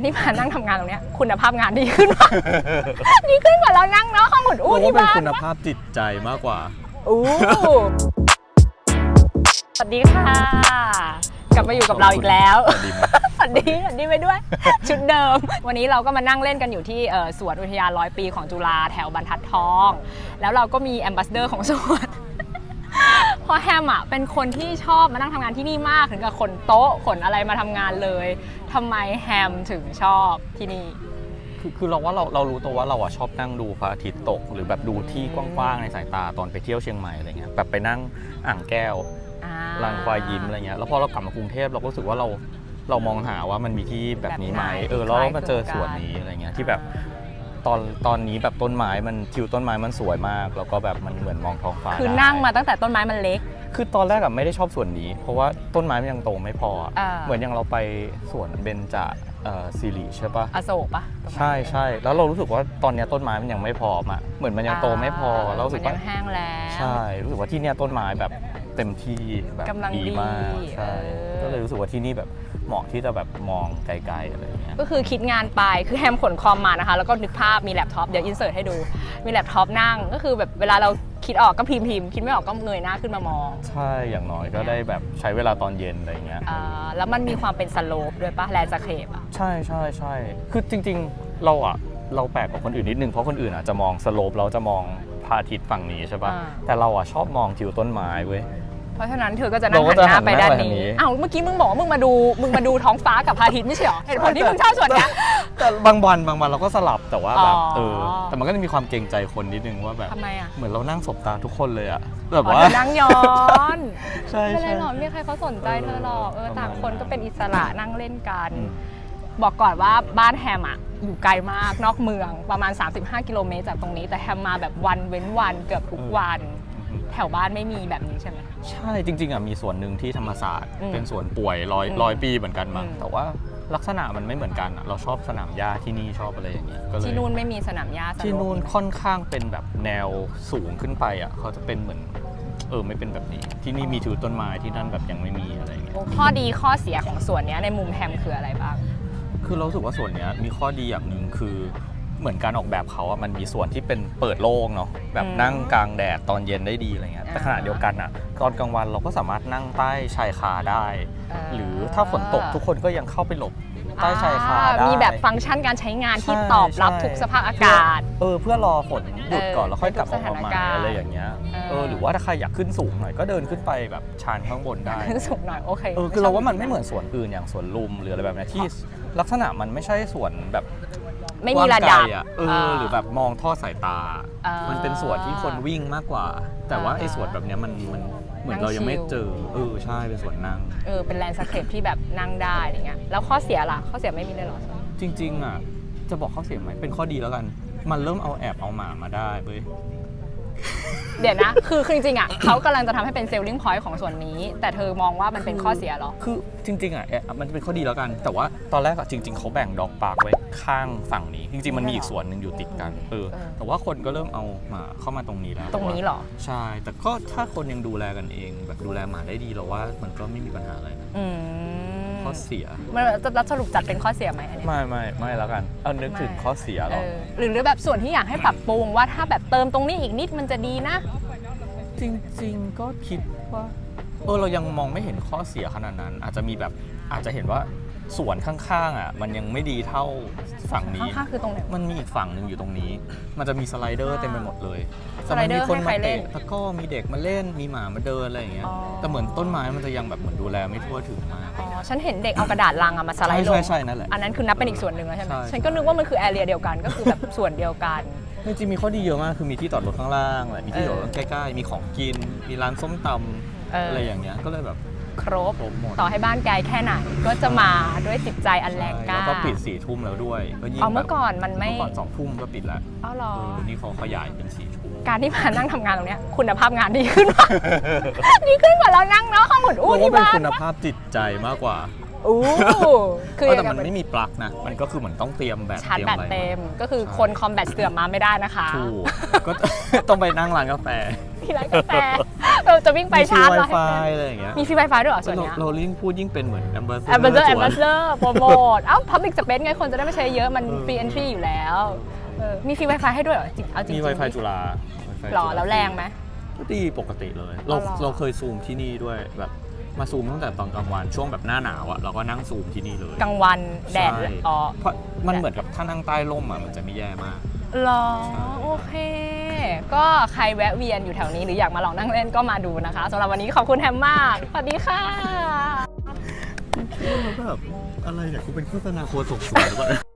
การที่มานั่งทำงานตรงเนี้ยคุณภาพงานดีขึ้นมาก ดีขึ้นกว่าเรานั่งเนาะห้องหุ่นอู้เราว่าที่เป็นบ้านคุณภาพจิตใจมากกว่า อู้สวัสดีค่ะ กลับมาอยู่กับเราอีกแล้ว สวัสดีไหมสวัสดีสวัสดีไปด้วย ชุดเดิม วันนี้เราก็มานั่งเล่นกันอยู่ที่เอ่อสวนอุทยานร้อยปีของจุฬาแถวบรรทัดทอง แล้วเราก็มีแอมบาสเดอร์ของสวนเพ ราะแฮมอะเป็นคนที่ชอบมานั่งทำงานที่นี่มากถึงกับขนโต๊ะขนอะไรมาทำงานเลยทำไมแฮมถึงชอบที่นี่ คือคือเราว่าเราเรารู้ตัวว่าเราอะชอบนั่งดูพระอาทิตย์ตก หรือแบบดูที่กว้างๆในสายตาตอนไปเที่ยวเชียงใหม่อะไรเงี้ยแบบไปนั่งอ่างแก้วอ่าลานควายยิ้มอะไรเงี้ยแล้วพอเรากลับมากรุงเทพเราก็รู้สึกว่าเราเรามองหาว่ามันมีที่แบบนี้ไหมแบบไหนเออที่แล้วเราคล้ายมาเจอคลึงกันสวนนี้อะไรเงี้ยที่แบบ ตอนตอนนี้แบบต้นไม้มันทิวต้นไม้มันสวยมาก แล้วก็แบบมันเหมือนมองท้องฟ้าคือได้นั่งมาตั้งแต่ต้นไม้มันเล็ก คือตอนแรกอะไม่ได้ชอบสวนนี้ เพราะว่าต้นไม้มันยังโตไม่พออะอ่า เหมือนอย่างเราไปสวนเบญจเอ่อสิริใช่ปะอโศกปะตรงนั้นใช่ใช่แล้วเรารู้สึกว่าตอนเนี้ยต้นไม้มันยังไม่พร้อมอะเหมือนมันยังโตไม่พอเรารู้สึกมันว่า ยังแห้งแล้วใช่ รู้สึกว่าที่เนี้ยต้นไม้แบบ เต็มที่แบบกำลังดีมากดีใช่เออ ก็เลยรู้สึกว่าที่นี่แบบเหมาะที่จะแบบมองไกลๆอะไรอย่างเงี้ย ก็คือคิดงานไปคือแฮมขนคอมมานะคะ แล้วก็นึกภาพมีแล็ปท็อปเดี๋ยวอินเสิร์ตให้ดู มีแล็ปท็อปนั่ง ก็คือแบบเวลาเราคิดออกก็พิมพ์พิมพ์คิดไม่ออกก็เงยหน้าขึ้นมามองใช่อย่างน้อยก็ได้แบบใช้เวลาตอนเย็นอะไรอย่างเงี้ย อ่าแล้วมันมีความเป็นสโลปด้วยปะแลนด์สเคปอะ ใช่ใช่ใช่คือจริงๆ เราอะเราแปลกกว่าคนอื่นนิดนึง เพราะคนอื่นอะจะมองสโลปเราจะมองพระอาทิตย์ฝั่งนี้ใช่ปะแต่เราอะชอบมองทิวต้นไม้เว้ย เพราะฉะนั้นเธอก็จะนั่งเราก็หันจะหน้าไปด้านหันหน้าไปทางนี้นี้อ้าวเมื่อกี้มึงบอกว่ามึงมาดูมึงมาดูท้องฟ้ากับพระอาทิตย์ไม่ใช่เหรอเหตุผลที่มึงชอบส่วนเนี้ยแต่บางวันบางวันเราก็สลับแต่ว่าแบบอ๋อเออแต่มันก็จะมีความเกรงใจคนนิดนึงว่าแบบทำไมอะเหมือนเรานั่งสบตาทุกคนเลยอะแบบอ๋อว่าเธอนั่งย้อนใช่ไม่เป็นไรใช่หรอกไม่มีใครเขาสนใจเธอหรอกเออประมาณต่างคนก็เป็นอิสระนั่งเล่นกันอืมบอกก่อนว่าบ้านแฮมอะอยู่ไกลมากนอกเมืองประมาณ 35 กิโลเมตรจากตรงนี้ แต่แฮมมาแบบวันเว้นวันเกือบทุกวันอืมแถวบ้านไม่มีแบบนี้ใช่ไหม ใช่จริงๆอะมีส่วนหนึ่งที่ธรรมศาสตร์ อืมเป็นส่วนป่วยร้อยอืมร้อยปีเหมือนกันมั้งอืม แต่ว่าลักษณะมันไม่เหมือนกันอะเราชอบสนามหญ้าที่นี่ชอบอะไรอย่างเงี้ยก็เลย ที่นู่นไม่มีสนามหญ้าสโลปที่นู่นค่อนข้างเป็นแบบแนวสูงขึ้นไปอะเขาจะเป็นเหมือน เออไม่เป็นแบบนี้ ที่นี่มีถือต้นไม้ที่นั่นแบบยังไม่มีอะไรอย่างเงี้ย ข้อดีข้อเสียของส่วนเนี้ยในมุมแฮมคืออะไรบ้าง คือเรารู้สึกว่าส่วนเนี้ยมีข้อดีอย่างหนึ่งคือ เหมือนการออกแบบเขาอะมันมีส่วนที่เป็นเปิดโล่งเนาะแบบอืมนั่งกลางแดดตอนเย็นได้ดีอะไรเงี้ยแต่อ่าขณะเดียวกันอะตอนกลางวันเราก็สามารถนั่งใต้ชายคาได้ หรือถ้าฝนตกทุกคนก็ยังเข้าไปหลบใต้ชายคาอ่ได้มีแบบฟังก์ชันการใช้งานที่ใช่ตอบรับใช่ทุกสภาพอากาศ เออเพื่อรอฝนหยุดก่อนแล้วค่อยกลับออกมาใหม่ทุกสถานการณ์อะไรอย่างเงี้ยเออเออหรือว่าถ้าใครอยากขึ้นสูงหน่อยก็เดินขึ้นไปแบบชานข้างบนได้ขึ้นสูงหน่อยโอเคเออคือเราว่ามันไม่เหมือนสวนอื่นอย่างสวนลุมหรืออะไรแบบเนี้ยที่ลักษณะมันไม่ใช่สวนแบบ ไม่มีระดับกว้างไกลอะเออหรือแบบมองทอดสายตาอ่ามัมันเป็นสวนที่คนวิ่งมากกว่า แต่ว่าอ่าไอ้สวนแบบเนี้ยมันมันเหมือนนั่งเรายังไม่ชิลเจอ เออใช่เป็นสวนนั่ง เออเป็นแลนด์สเคปที่แบบนั่งได้อะไรเงี้ยแล้วข้อเสียล่ะข้อเสียไม่มีเลยเหรอ จริงๆอะจะบอกข้อเสียไหมเป็นข้อดีแล้วกัน มันเริ่มเอาแอบเอาหมามาได้เว้ย เดี๋ยวนะ คือคือจริงๆอะเขากำลังจะทำให้เป็นเซลลิ n งพอยต์ของส่วนนี้ แต่เธอมองว่ามันเป็นข้อเสียเหรอ คือจริงๆอะแอบมันเป็นข้อดีแล้วกัน แต่ว่าตอนแรกอะจริง ๆเขาแบ่งดอกปาร์กไว้ข้างฝั่งนี้ จริง ๆ มันมีอีกสวนหนึ่งอยู่ติดกันเออเออ แต่ว่าคนก็เริ่มเอาหมาเข้ามาตรงนี้แล้วตรงนี้เหรอ ใช่ แต่ก็ถ้าคนยังดูแลกันเอง แบบดูแลหมาได้ดีเราว่ามันก็ไม่มีปัญหาอะไรนะ อืมข้ อเสีย มันจะสรุปจัดเป็นข้อเสียไหมอันเนี้ยไม่ไม่ไม่แล้วกันเอานึกถึงไม่ข้อเสียเอเราอหรือหรือแบบส่วนที่อยากให้ปรับปรุงว่าถ้าแบบเติมตรงนี้อีกนิดมันจะดีนะ จริงๆ ก็คิดว่าเออเรายังมองไม่เห็นข้อเสียขนาดนั้น อาจจะมีแบบอาจจะเห็นว่า สวนข้างๆอะมันยังไม่ดีเท่าฝั่งนี้ ข้างๆคือตรงไหน มันมีอีกฝั่งหนึ่งอยู่ตรงนี้ มันจะมีสไลเดอร์เต็มไปหมดเลยสไลเดอร์แต่มันมีคนให้ใครมาเล่เตะนตะกร้อมีเด็กมาเล่นมีหมามาเดินอะไรอย่างเงี้ย อ๋อ แต่เหมือนต้นไม้มันจะยังแบบเหมือนดูแลไม่ทั่วถึงมาก อ๋อฉันเห็นเด็กเอากระดาษลังอะมาสไลใช่ด์ลใช่งใช่นั่นแหละอันนั้นคือนับเป็นอีกส่วนหนึ่งแล้วใช่ไหมใช่ ฉันก็นึกว่ามันคือแอเรียเดียวกันก็คือแบบส่วนเดียวกัน จริงๆมีข้อดีเยอะมากคือมีที่จอดรถข้างล่างแหละมีที่เอจออดรถใกล้ๆมีของกิน มีร้านส้มตเออำออะไรอย่างเงี้ยก็เลยแบบ ครบ ครบหมด ต่อให้บ้านไกลแค่ไหนก็จะมาด้วยจิตใจอันแรงกล้าแล้วก็ปิดสี่ทุ่มแล้วด้วยก็ยิ่งเอาแบเมื่อบก่อนมันไม่เมื่อก่อนสองทุ่มก็ปิดแล้วเอาหรอ เออนี่เขาขยายเป็นสี่ทุ่มการที่มานั่งทำงานตรงเนี้ยคุณภาพงานดีขึ้นมาก ดีขึ้นกว่าเรานั่งเนาะห้องหุ่นอู้เราว่าที่เป็นบ้านคุณภาพจิตใจมากกว่าอู้คือเออยัแต่งไงมันไม่มีปลั๊กนะ มันก็คือเหมือนต้องเตรียมแบตชาร์จเตรียมแบตอะไรเต็ม ก็คือใช่คนคอมแบตเสื่อมมาไม่ได้นะคะ ถูกก็ ต้องไปนั่งร้านกาแฟ ที่ร้านกาแฟเราจะวิ่งไปชาร์จมีเราไฟให้อะไรอย่างเงี้ยมีฟรีไวไฟด้วยเหรอส่วนเราเนี้ยเรายิ่งพูดยิ่งเป็นเหมือนแอมบาสแอมเบอร์เซอร์แอมเบอร์เซอร์โปรโมทเอ้า Public Space ไงคนจะได้ไม่ใช้เยอะมันเออฟรี entry อยู่แล้วเออมีฟรี Wi-Fi ให้ด้วยเหรอจริงเอาจริงมีๆ Wi-Fi จุฬา Wi-Fi หรอจุฬาแล้วแรงไหมก็ดีปกติเลย เราอ๋อเหรอเราเคยซูมที่นี่ด้วยแบบมาซูมตั้งแต่ตอนกลางวันช่วงแบบหน้าหนาวอะเราก็นั่งซูมที่นี่เลยกลางวันแดดใช่อ๋อเพราะมันเหมือนกับถ้านั่งใต้ร่มอะมันจะไม่แย่มากเหรอโอเค ก็ใครแวะเวียนอยู่แถวนี้หรืออยากมาลองนั่งเล่นก็มาดูนะคะสำหรับวันนี้ขอบคุณแฮมมาก สวัสดีค่ะแล้วแบบอะไรเนี่ยกูเป็นโฆษณาโคตรสวยหรือเปล่า